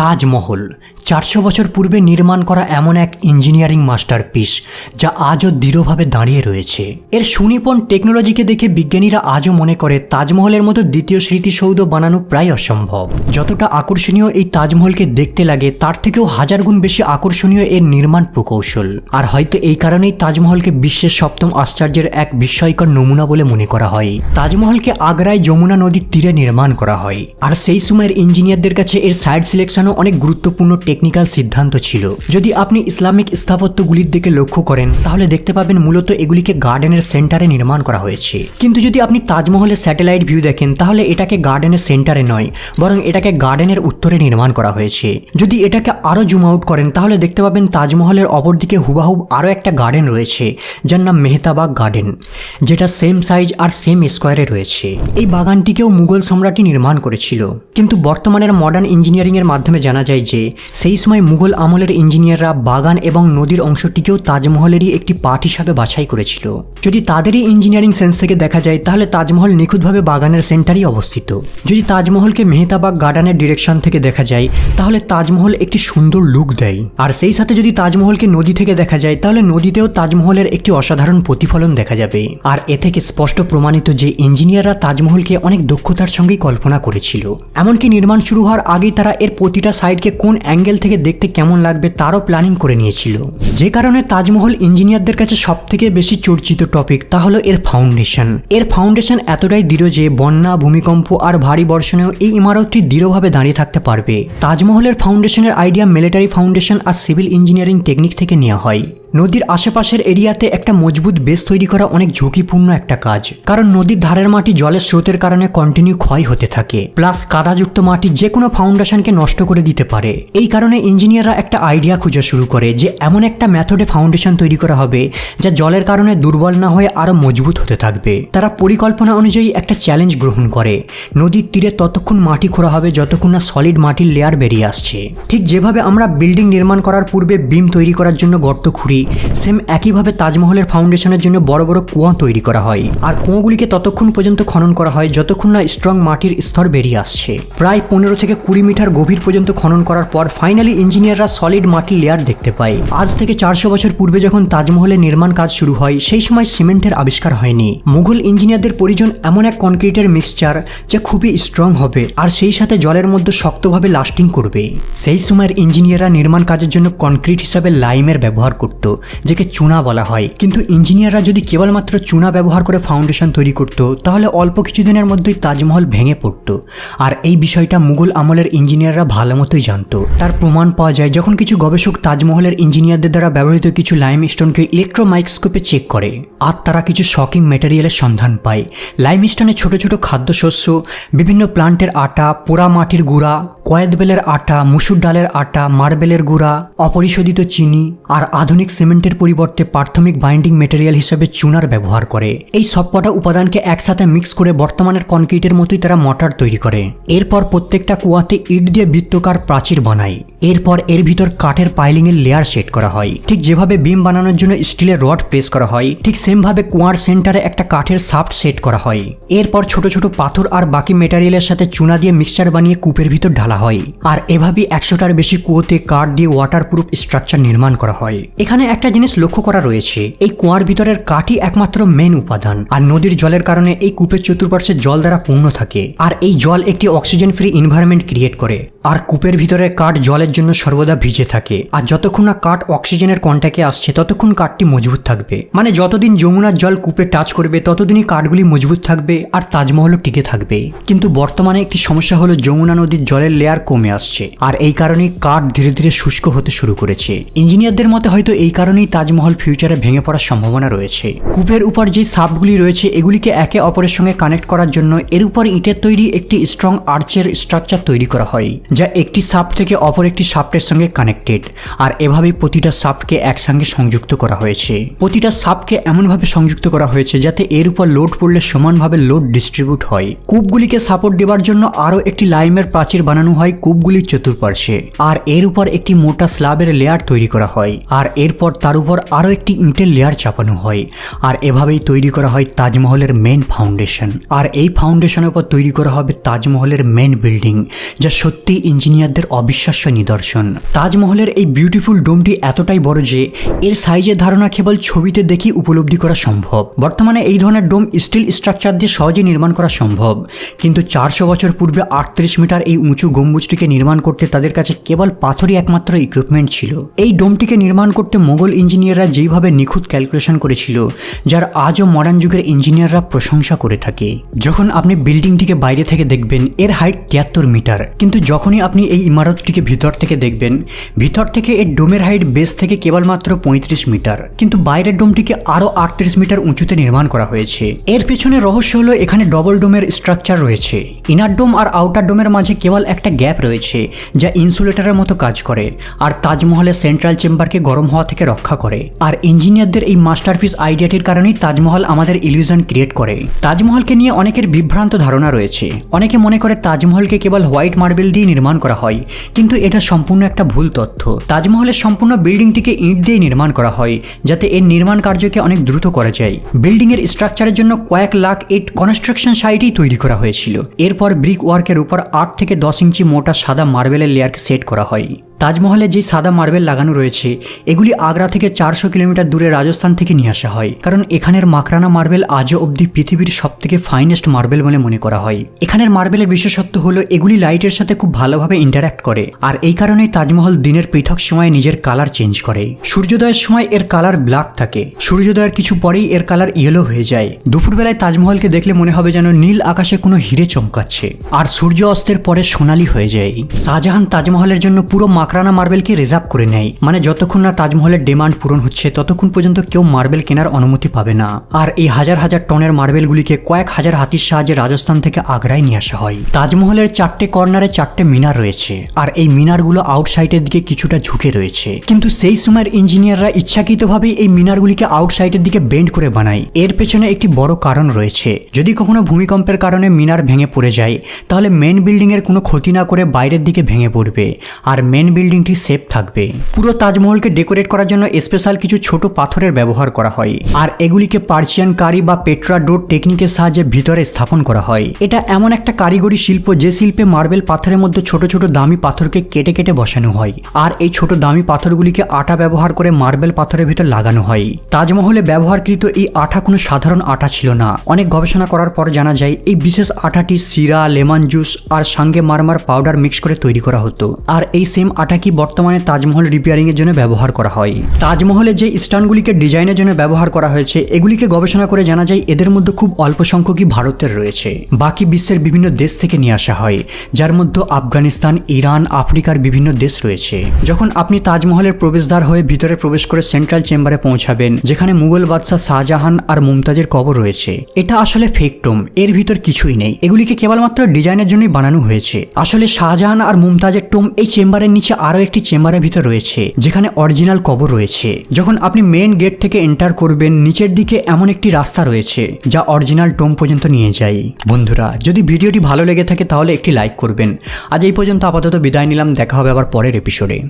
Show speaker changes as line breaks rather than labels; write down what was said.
তাজমহল, চারশো বছর পূর্বে নির্মাণ করা এমন এক ইঞ্জিনিয়ারিং মাস্টারপিস যা আজও দৃঢ়ভাবে দাঁড়িয়ে রয়েছে। এর সুনিপুণ টেকনোলজিকে দেখে বিজ্ঞানীরা আজও মনে করে তাজমহলের মতো দ্বিতীয় স্মৃতিসৌধ বানানো প্রায় অসম্ভব। যতটা আকর্ষণীয় এই তাজমহলকে দেখতে লাগে, তার থেকেও হাজার গুণ বেশি আকর্ষণীয় এর নির্মাণ প্রকৌশল। আর হয়তো এই কারণেই তাজমহলকে বিশ্বের সপ্তম আশ্চর্যের এক বিস্ময়কর নমুনা বলে মনে করা হয়। তাজমহলকে আগ্রায় যমুনা নদীর তীরে নির্মাণ করা হয়। আর সেই সময়ের ইঞ্জিনিয়ারদের কাছে এর সাইড সিলেকশনও অনেক গুরুত্বপূর্ণ টেকনিক্যাল সিদ্ধান্ত ছিল। যদি আপনি ইসলামিক স্থাপত্যগুলির দিকে লক্ষ্য করেন, তাহলে দেখতে পাবেন মূলত এগুলিকে গার্ডেনের সেন্টারে নির্মাণ করা হয়েছে। কিন্তু যদি আপনি তাজমহলের স্যাটেলাইট ভিউ দেখেন, তাহলে এটাকে গার্ডেনের সেন্টারে নয়, বরং এটাকে গার্ডেনের উত্তরে নির্মাণ করা হয়েছে। যদি এটাকে আরও জুম আউট করেন, তাহলে দেখতে পাবেন তাজমহলের অপরদিকে হুবাহুব আরও একটা গার্ডেন রয়েছে, যার নাম মেহতাবাগ গার্ডেন, যেটা সেম সাইজ আর সেম স্কোয়ারে রয়েছে। এই বাগানটিকেও মুঘল সম্রাটই নির্মাণ করেছিল। কিন্তু বর্তমানের মডার্ন ইঞ্জিনিয়ারিংয়ের মাধ্যমে জানা যায় যে, সেই সময় মুঘল আমলের ইঞ্জিনিয়াররা বাগান এবং নদীর অংশটিকেও তাজমহলেরই একটি পার্ট হিসাবে বাছাই করেছিল। যদি তাদেরই ইঞ্জিনিয়ারিং সেন্স থেকে দেখা যায়, তাহলে তাজমহল নিখুঁতভাবে বাগানের সেন্টারই অবস্থিত। যদি তাজমহলকে মেহতাবাগ গার্ডেনের ডিরেকশন থেকে দেখা যায়, তাহলে তাজমহল একটি সুন্দর লুক দেয়। আর সেই সাথে যদি তাজমহলকে নদী থেকে দেখা যায়, তাহলে নদীতেও তাজমহলের একটি অসাধারণ প্রতিফলন দেখা যাবে। আর এ থেকে স্পষ্ট প্রমাণিত যে, ইঞ্জিনিয়াররা তাজমহলকে অনেক দক্ষতার সঙ্গেই কল্পনা করেছিল। এমনকি নির্মাণ শুরু হওয়ার আগেই তারা এর প্রতিটা সাইডকে কোন অ্যাঙ্গেল থেকে দেখতে কেমন লাগবে তারও প্ল্যানিং করে নিয়েছিল। যে কারণে তাজমহল ইঞ্জিনিয়ারদের কাছে সব থেকে বেশি চর্চিত টপিক তা হলো এর ফাউন্ডেশন। এর ফাউন্ডেশন এতটাই দৃঢ় যে বন্যা, ভূমিকম্প আর ভারী বর্ষণেও এই ইমারতটি দৃঢ়ভাবে দাঁড়িয়ে থাকতে পারবে। তাজমহলের ফাউন্ডেশনের আইডিয়া মিলিটারি ফাউন্ডেশন আর সিভিল ইঞ্জিনিয়ারিং টেকনিক থেকে নেওয়া হয়। নদীর আশেপাশের এরিয়াতে একটা মজবুত বেস তৈরি করা অনেক ঝুঁকিপূর্ণ একটা কাজ। কারণ নদীর ধারের মাটি জলের স্রোতের কারণে কন্টিনিউ ক্ষয় হতে থাকে। প্লাস কাদাযুক্ত মাটি যে কোনো ফাউন্ডেশনকে নষ্ট করে দিতে পারে। এই কারণে ইঞ্জিনিয়াররা একটা আইডিয়া খুঁজে শুরু করে যে এমন একটা মেথডে ফাউন্ডেশন তৈরি করা হবে যা জলের কারণে দুর্বল না হয়ে আরও মজবুত হতে থাকবে। তারা পরিকল্পনা অনুযায়ী একটা চ্যালেঞ্জ গ্রহণ করে। নদীর তীরে ততক্ষণ মাটি খোঁড়া হবে যতক্ষণ না সলিড মাটির লেয়ার বেরিয়ে আসছে। ঠিক যেভাবে আমরা বিল্ডিং নির্মাণ করার পূর্বে বিম তৈরি করার জন্য গর্ত খুঁড়ি সেম একইভাবে তাজমহলের ফাউন্ডেশনের জন্য বড় বড় কুয়া তৈরি করা হয়। আর কুয়োগুলিকে ততক্ষণ পর্যন্ত খনন করা হয় যতক্ষণ না স্ট্রং মাটির স্তর বেরিয়ে আসছে। প্রায় পনেরো থেকে কুড়ি মিটার গভীর পর্যন্ত খনন করার পর ফাইনালি ইঞ্জিনিয়াররা সলিড মাটির লেয়ার দেখতে পায়। আজ থেকে চারশো বছর পূর্বে যখন তাজমহলের নির্মাণ কাজ শুরু হয়, সেই সময় সিমেন্টের আবিষ্কার হয়নি। মুঘল ইঞ্জিনিয়ারদের পরিজন এমন এক কনক্রিটের মিক্সচার যা খুবই স্ট্রং হবে, আর সেই সাথে জলের মধ্যে শক্তভাবে লাস্টিং করবে। সেই সময়ের ইঞ্জিনিয়াররা নির্মাণ কাজের জন্য কনক্রিট হিসাবে লাইমের ব্যবহার করত। যাকে চুনা বলা হয়। কিন্তু ইঞ্জিনিয়াররা যদি কেবলমাত্র চুনা ব্যবহার করে ফাউন্ডেশন তৈরি করত, তাহলে অল্প কিছুদিনের মধ্যেই তাজমহল ভেঙে পড়ত। আর এই বিষয়টা মুঘল আমলের ইঞ্জিনিয়াররা ভালো মতোই জানতো। তার প্রমাণ পাওয়া যায় যখন কিছু গবেষক তাজমহলের ইঞ্জিনিয়ারদের দ্বারা ব্যবহৃত কিছু লাইম স্টোনকে ইলেকট্রোমাইক্রোস্কোপে চেক করে। আর তারা কিছু শকিং মেটেরিয়ালের সন্ধান পায়। লাইম স্টোনে ছোট ছোট খাদ্যশস্য, বিভিন্ন প্লান্টের আটা, পোড়া মাটির গুঁড়া কয়েদবেলের আটা, মুসুর ডালের আটা, মার্বেলের গুঁড়া, অপরিশোধিত চিনি, আর আধুনিক সিমেন্টের পরিবর্তে প্রাথমিক বাইন্ডিং মেটেরিয়াল হিসেবে চুনার ব্যবহার করে। এই সবকটা উপাদানকে একসাথে মিক্স করে বর্তমানের কনক্রিটের মতোই তারা মটার তৈরি করে। এরপর প্রত্যেকটা কুয়াতে ইট দিয়ে বৃত্তকার প্রাচীর বানায়। এরপর এর ভিতর কাঠের পাইলিং এর লেয়ার সেট করা হয়। ঠিক যেভাবে বিম বানানোর জন্য স্টিলের রড প্রেস করা হয়, ঠিক সেমভাবে কুয়ার সেন্টারে একটা কাঠের সাফট সেট করা হয়। এরপর ছোট ছোট পাথর আর বাকি মেটেরিয়ালের সাথে চুনা দিয়ে মিক্সচার বানিয়ে কূপের ভিতর ঢালা হয়। আর এভাবেই একশোটার বেশি কুয়োতে কাঠ দিয়ে ওয়াটারপ্রুফ স্ট্রাকচার নির্মাণ করা হয়। এখানে একটা জিনিস লক্ষ্য করা রয়েছে। এই কুয়ার ভিতরের কাঠই একমাত্র মেন উপাদান। আর নদীর জলের কারণে এই কূপের চতুর্পার্শ্বে জল দ্বারা পূর্ণ থাকে। আর এই জল একটি অক্সিজেন ফ্রি এনভায়রনমেন্ট ক্রিয়েট করে। আর কূপের ভিতরে কাঠ জলের জন্য সর্বদা ভিজে থাকে। আর যতক্ষণ না কাঠ অক্সিজেনের কন্ট্যাক্টে আসছে, ততক্ষণ কাঠটি মজবুত থাকবে। মানে যতদিন যমুনার জল কূপে টাচ করবে, ততদিনই কাঠগুলি মজবুত থাকবে আর তাজমহলও টিকে থাকবে। কিন্তু বর্তমানে একটি সমস্যা হলো যমুনা নদীর জলের লেয়ার কমে আসছে। আর এই কারণেই কাঠ ধীরে ধীরে শুষ্ক হতে শুরু করেছে। ইঞ্জিনিয়ারদের মতে হয়তো এই কারণেই তাজমহল ফিউচারে ভেঙে পড়ার সম্ভাবনা রয়েছে। কূপের উপর যে সাপগুলি রয়েছে, এগুলিকে একে অপরের সঙ্গে কানেক্ট করার জন্য এর উপর ইটের তৈরি একটি স্ট্রং আর্চের স্ট্রাকচার তৈরি করা হয়। যা একটি সাপ থেকে অপর একটি সাপটের সঙ্গে কানেক্টেড আর এভাবেই প্রতিটা সাপকে একসঙ্গে সংযুক্ত করা হয়েছে। প্রতিটা সাপকে এমনভাবে সংযুক্ত করা হয়েছে যাতে এর উপর লোড পড়লে সমানভাবে লোড ডিস্ট্রিবিউট হয়। কূপগুলিকে সাপোর্ট দেওয়ার জন্য আরও একটি লাইমের প্রাচীর বানানো হয় কূপগুলির চতুর্পার্শ্বে, আর এর উপর একটি মোটা স্ল্যাবের লেয়ার তৈরি করা হয়, আর এরপর তার উপর আরও একটি ইটের লেয়ার চাপানো হয়, আর এভাবেই তৈরি করা হয় তাজমহলের মেন ফাউন্ডেশন আর এই ফাউন্ডেশনের উপর তৈরি করা হবে তাজমহলের মেন বিল্ডিং যা সত্যি ইঞ্জিনিয়ারদের অবিশ্বাস্য নিদর্শন। তাজমহলের এই বিউটিফুল ডোমটি এতটাই বড় যে এর সাইজের ধারণা কেবল ছবিতে দেখি উপলব্ধি করা সম্ভব। বর্তমানে এই ধরনের ডোম স্টিল স্ট্রাকচার দিয়ে সহজে নির্মাণ করা সম্ভব। কিন্তু চারশো বছর পূর্বে আটত্রিশ মিটার এই উঁচু গম্বুজটিকে নির্মাণ করতে তাদের কাছে কেবল পাথরই একমাত্র ইকুইপমেন্ট ছিল। এই ডোমটিকে নির্মাণ করতে মোগল ইঞ্জিনিয়াররা যেইভাবে নিখুঁত ক্যালকুলেশন করেছিল, যার আজও মডার্ন যুগের ইঞ্জিনিয়াররা প্রশংসা করে থাকে। যখন আপনি বিল্ডিংটিকে বাইরে থেকে দেখবেন, এর হাইট তিয়াত্তর মিটার। কিন্তু যখনই আপনি এই ইমারতটিকে ভিতর থেকে দেখবেন। ভিতর থেকে এর ডোমের হাইট বেস থেকে কেবলমাত্র পঁয়ত্রিশ মিটার। কিন্তু বাইরের ডোমটিকে আরও আটত্রিশ মিটার উঁচুতে নির্মাণ করা হয়েছে। এর পেছনে রহস্য হলো এখানে ডবল ডোমের স্ট্রাকচার রয়েছে। ইনার ডোম আর আউটার ডোমের মাঝে কেবল একটা গ্যাপ রয়েছে, যা ইনসুলেটরের মতো কাজ করে, আর তাজমহলের সেন্ট্রাল চেম্বারকে গরম হওয়া থেকে রক্ষা করে। আর ইঞ্জিনিয়ারদের এই মাস্টারপিস আইডিয়াটির কারণেই তাজমহল আমাদের ইলিউশন ক্রিয়েট করে। তাজমহলকে নিয়ে অনেকের বিভ্রান্ত ধারণা রয়েছে। অনেকে মনে করে তাজমহলকে কেবল হোয়াইট মার্বেল দিয়ে নির্মাণ করা হয়। কিন্তু এটা সম্পূর্ণ একটা ভুল তথ্য। তাজমহলের সম্পূর্ণ বিল্ডিংটিকে ইট দিয়ে নির্মাণ করা হয়, যাতে এর নির্মাণ কার্যকে অনেক দ্রুত করা যায়। বিল্ডিংয়ের স্ট্রাকচারের জন্য কয়েক লাখ ইট কনস্ট্রাকশন সাইটেই তৈরি করা হয়েছিল। এরপর ব্রিক ওয়ার্কের উপর আট থেকে দশ ইঞ্চি মোটা সাদা মার্বেলের লেয়ারকে সেট করা হয়। তাজমহলে যে সাদা মার্বেল লাগানো রয়েছে, এগুলি আগ্রা থেকে চারশো কিলোমিটার দূরে রাজস্থান থেকে নিয়ে আসা হয়। কারণ এখানের মাকরানা মার্বেল আজও অবধি পৃথিবীর সব থেকে ফাইনেস্ট মার্বেল বলে মনে করা হয়। এখানের মার্বেলের বিশেষত্ব হলো, এগুলি লাইটের সাথে খুব ভালোভাবে ইন্টারাক্ট করে। আর এই কারণেই তাজমহল দিনের পৃথক সময়ে নিজের কালার চেঞ্জ করে। সূর্যোদয়ের সময় এর কালার ব্ল্যাক থাকে। সূর্যোদয়ের কিছু পরেই এর কালার ইয়েলো হয়ে যায়। দুপুরবেলায় তাজমহলকে দেখলে মনে হবে যেন নীল আকাশে কোনো হিরে চমকাচ্ছে। আর সূর্য অস্তের পরে সোনালি হয়ে যায়। শাহজাহান তাজমহলের জন্য পুরো মাকরানা মার্বেলকে রিজার্ভ করে নেয়। মানে যতক্ষণ না তাজমহলের ডিমান্ড পূরণ হচ্ছে, ততক্ষণ পর্যন্ত কেউ মার্বেল কেনার অনুমতি পাবে না। আর এই হাজার হাজার টনের মার্বেলগুলিকে কয়েক হাজার হাতির সাহায্যে রাজস্থান থেকে আগ্রায় নিয়ে আসা হয়। তাজমহলের চারটে কর্নারে চারটে মিনার রয়েছে। আর এই মিনারগুলো আউটসাইডের দিকে কিছুটা ঝুঁকে রয়েছে। কিন্তু সেই সময়ের ইঞ্জিনিয়াররা ইচ্ছাকৃতভাবেই এই মিনারগুলিকে আউটসাইডের দিকে বেন্ড করে বানায়। এর পেছনে একটি বড় কারণ রয়েছে। যদি কখনো ভূমিকম্পের কারণে মিনার ভেঙে পড়ে যায়, তাহলে মেন বিল্ডিংয়ের কোনো ক্ষতি না করে বাইরের দিকে ভেঙে পড়বে। আর মেন বিল্ডিংটি সেফ থাকবে। পুরো তাজমহলকে ডেকোরেট করার জন্য স্পেশাল কিছু ছোট পাথরের ব্যবহার করা হয়। আর এগুলিকে পার্সিয়ান কারি বা পেট্রা ডোর টেকনিকের সাহায্যে ভিতরে স্থাপন করা হয়। এটা এমন একটা কারিগরি শিল্প যে শিল্পে মার্বেল পাথরের মধ্যে ছোট ছোট দামি পাথরকে কেটে কেটে বসানো হয়। আর এই ছোট দামি পাথরগুলিকে আটা ব্যবহার করে মার্বেল পাথরের ভিতর লাগানো হয়। তাজমহলে ব্যবহারকৃত এই আঠা কোনো সাধারণ আটা ছিল না। অনেক গবেষণা করার পর জানা যায়, এই বিশেষ আটাটি সিরা লেমন জুস আর সঙ্গে মারমার পাউডার মিক্স করে তৈরি করা হতো। আর এই সেম আটা কি বর্তমানে তাজমহল রিপেয়ারিং এর জন্য ব্যবহার করা হয়? তাজমহলে যে স্টানগুলিকে ডিজাইনের জন্য ব্যবহার করা হয়েছে, এগুলিকে গবেষণা করে জানা যায় এদের মধ্যে খুব অল্প সংখ্যকই ভারতের রয়েছে। বাকি বিশ্বের বিভিন্ন দেশ থেকে নিয়ে আসা হয়, যার মধ্যে আফগানিস্তান, ইরান, আফ্রিকার বিভিন্ন দেশ রয়েছে। যখন আপনি তাজমহলের প্রবেশদ্বার হয়ে ভিতরে প্রবেশ করে সেন্ট্রাল চেম্বারে পৌঁছাবেন, যেখানে মুঘল বাদশাহ শাহজাহান আর মুমতাজের কবর রয়েছে, এটা আসলে ফেক টোম এর ভিতর কিছুই নেই। এগুলিকে কেবলমাত্র ডিজাইনের জন্যই বানানো হয়েছে। আসলে শাহজাহান আর মুমতাজের টোম এই চেম্বারের নিচে আরও একটি চেম্বারের ভিতর রয়েছে, যেখানে অরিজিনাল কবর রয়েছে। যখন আপনি মেন গেট থেকে এন্টার করবেন, নিচের দিকে এমন একটি রাস্তা রয়েছে, যা অরিজিনাল টোম পর্যন্ত নিয়ে যায়। বন্ধুরা, যদি ভিডিওটি ভালো লেগে থাকে তাহলে একটি লাইক করবেন। আজ এই পর্যন্ত আপাতত বিদায় নিলাম, দেখা হবে আবার পরের এপিসোডে